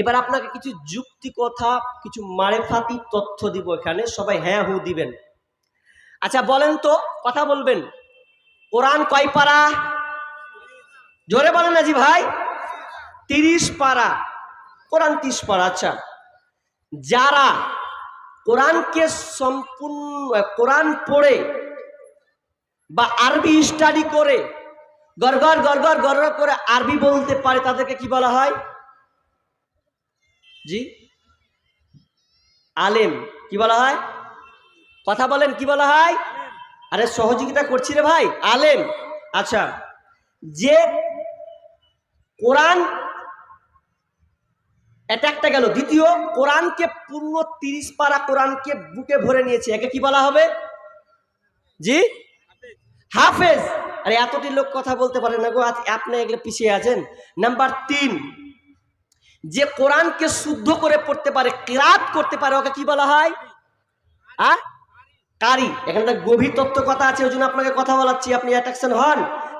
এবার আপনাকে কিছু যুক্তি কথা, কিছু মারেফাতি তথ্য দিব এখানে, সবাই হ্যাঁ হু দিবেন। আচ্ছা বলেন তো, কথা বলবেন। কোরআন কয় পারা? জোরে বলেন না জি ভাই। তিরিশ পারা। কোরআন তিরিশ পারা আচ্ছা। যারা কোরআনকে সম্পূর্ণ, কোরআন পড়ে বা আরবি স্টাডি করে, গড়গড় গড়গড় গড়গড় করে আরবি বলতে পারে, তাদেরকে কি বলা হয়? জি? আলেম, কি বলা হয়? কথা বলেন, কি বলা হয়? আরে সহযোগিতা করছি রে ভাই, আলেম। আচ্ছা যে কোরআন এটা একটা গেল, দ্বিতীয়, কোরআনকে পূর্ণ তিরিশ পারা কোরআনকে বুকে ভরে নিয়েছে, একে কি বলা হবে? জি? হাফেজ। আরে এতটি লোক কথা বলতে পারে না গো, আপনি এগুলো পিছিয়ে আছেন। নাম্বার তিন যে কোরআনকে শুদ্ধ করে পড়তে পারে, কিরাত করতে পারে, ওকে কি বলা হয়? কারি। এখানে একটা গভীর তত্ত্ব কথা আছে, ওই জন্য আপনাকে কথা বলাচ্ছি। আপনি অ্যাট্রাকশন হন।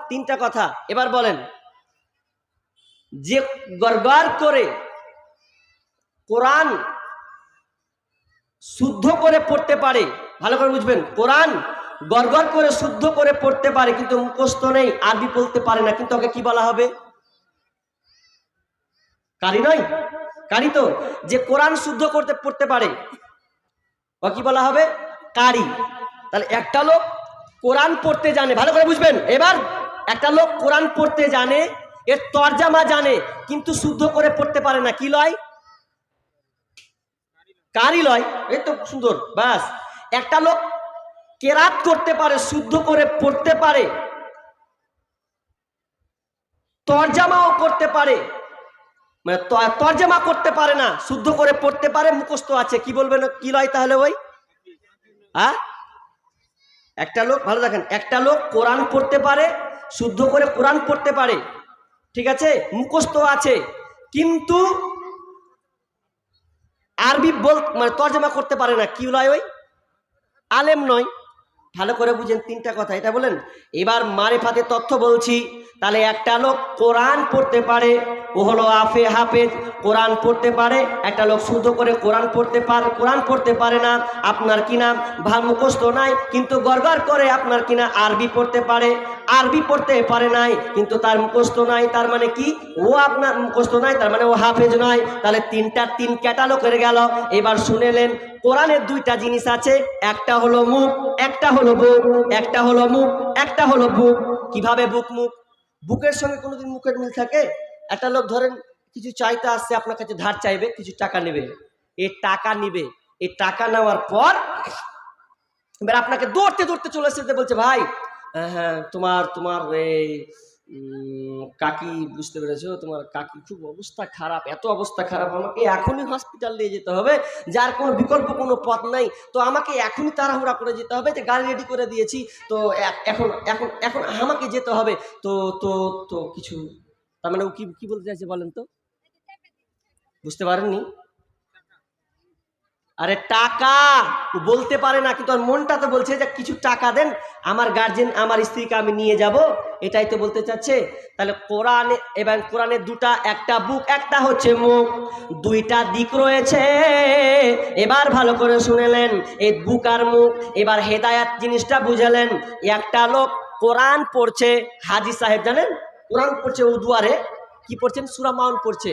তিনটা কথা। এবার বলেন। যে গড়গড় করে কোরআন শুদ্ধ করে পড়তে পারে, ভালো করে বুঝবেন, কোরআন গড়গড় করে শুদ্ধ করে পড়তে পারে, কিন্তু মুখস্থ নেই, আরবি বলতে পারে না, কিন্তু ওকে কি বলা হবে? কারি নয়, কারি তো, যে কোরআন শুদ্ধ করতে, পড়তে পারে। ও কি বলা হবে? কারি। তাহলে একটা লোক কোরআন পড়তে জানে, ভালো করে বুঝবেন। এবার একটা লোক কোরআন পড়তে জানে, এর তরজামা জানে, কিন্তু শুদ্ধ করে পড়তে পারে না, কি লয়? কারি লয়। এই তো সুন্দর, বাস। একটা লোক কেরাত করতে পারে, শুদ্ধ করে পড়তে পারে, তরজামাও করতে পারে মানে তরজামা করতে পারে না, শুদ্ধ করে পড়তে পারে, মুখস্থ আছে, কি বলবেন কি লয় তাহলে ওই? হ্যাঁ একটা লোক, ভালো দেখেন, একটা লোক কোরআন পড়তে পারে, শুদ্ধ করে কোরআন পড়তে পারে, ঠিক আছে? মুখস্থ আছে, কিন্তু আরবি বল মানে তর্জমা করতে পারে না, কি লয় ওই? আলেম নয়। ভালো করে বুঝেন তিনটা কথা। এটা বলেন, এবার মারেফাতে তথ্য বলছি, তাহলে একটা লোক কোরআন পড়তে পারে, ও হলো আফে হাফেজ, কোরআন পড়তে পারে, একটা লোক শুদ্ধ করে কোরআন পড়তে পারে, কোরআন পড়তে পারে না, আপনার কি কিনা ভালো মুখস্থ নাই, কিন্তু গড়গড় করে আপনার কিনা আরবি পড়তে পারে, আরবি পড়তে পারে নাই, কিন্তু তার মুখস্থ নাই, তার মানে কি? ও আপনার মুখস্থ নাই, তার মানে ও হাফেজ নয়, তাহলে তিনটা তিন ক্যাটালগের গেল, এবার শুনেলেন কোরআনের দুইটা জিনিস আছে একটা হলো মুখ একটা হলো বুক একটা হলো মুখ একটা হলো বুক। কীভাবে বুক মুখ? বুকের সঙ্গে কোনোদিন মুখের মিল থাকে? একটা লোক ধরেন কিছু চাইতে আসছে আপনার কাছে ধার চাইবে কিছু টাকা নেবে। এই টাকা নিবে এই টাকা নেওয়ার পর এবার আপনাকে দৌড়তে দৌড়তে চলে এসে বলছে ভাই হ্যাঁ, হ্যাঁ তোমার তোমার এই কাকি, বুঝতে পেরেছ? তোমার কাকি খুব অবস্থা খারাপ, এত অবস্থা খারাপ, আমাকে এখনই হসপিটাল নিয়ে যেতে হবে। যার কোনো বিকল্প কোনো পথ নাই। তো আমাকে এখনই তাড়াহুড়া করে যেতে হবে যে গাড়ি রেডি করে দিয়েছি। তো এখন এখন এখন আমাকে যেতে হবে। তো তো তো কিছু, তার মানে ও কি কি বলতে চাইছে বলেন তো? বুঝতে পারেননি? আরে টাকা! বলতে পারে না, কিন্তু মনটা তো বলছে যে কিছু টাকা দেন, আমার গার্জেন আমার স্ত্রীকে আমি নিয়ে যাব। এটাই তো বলতে চাচ্ছে। তাহলে কোরআনে, এবং কোরআনের দুটা, একটা বুক একটা হচ্ছে মুখ। দুইটা দিক রয়েছে। এবার ভালো করে শুনেলেন, এই বুক আর মুখ। এবার হেদায়াত জিনিসটা বুঝালেন। একটা লোক কোরআন পড়ছে, হাজি সাহেব জানেন? কোরআন পড়ছে উদুয়ারে দুয়ারে কি পড়ছেন? সুরামাউন পড়ছে।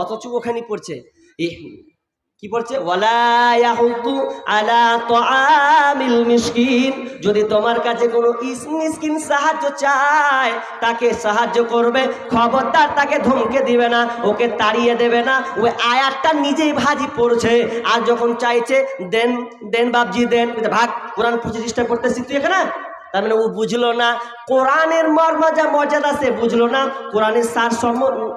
অথচ ওখানে পড়ছে। কি পড়ছে? যদি তোমার কাছে কোনো মিসকিন সাহায্য চায়, তাকে সাহায্য করবে, খবরদার তাকে ধমকে দিবে না, ওকে তাড়িয়ে দেবে না। ওই আয়াতটা নিজেই ভাজি পড়ছে, আর যখন চাইছে, দেন দেন বাবজি দেন, ভাগ, কোরআন পঁচিশ ডিস্টার্ব করতেছি তুই এখানে? তার মানে ও বুঝলো না। কোরআনের মর্ম যা মর্যাদা, সে বুঝলো না। কোরআনের সার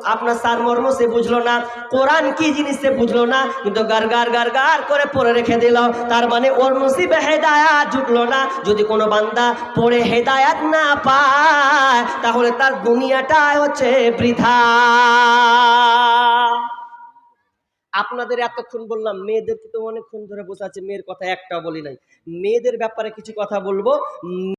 আপনার সার মর্ম, সে বুঝলো না। কোরআন কি জিনিস, সে বুঝলো না। কিন্তু গার গার গার গার করে পড়ে রেখে দিল। তার মানে ওর নসিবে হেদায়াত জুটলো না। যদি কোনো বান্দা পড়ে হেদায়াত না পায়, তাহলে তার দুনিয়াটাই হচ্ছে বৃথা। আপনাদের এতক্ষণ বললাম, মেয়েদেরকে তো অনেকক্ষণ ধরে বসে আছে। মেয়ের কথা একটাও বলি নাই। মেয়েদের ব্যাপারে কিছু কথা বলব।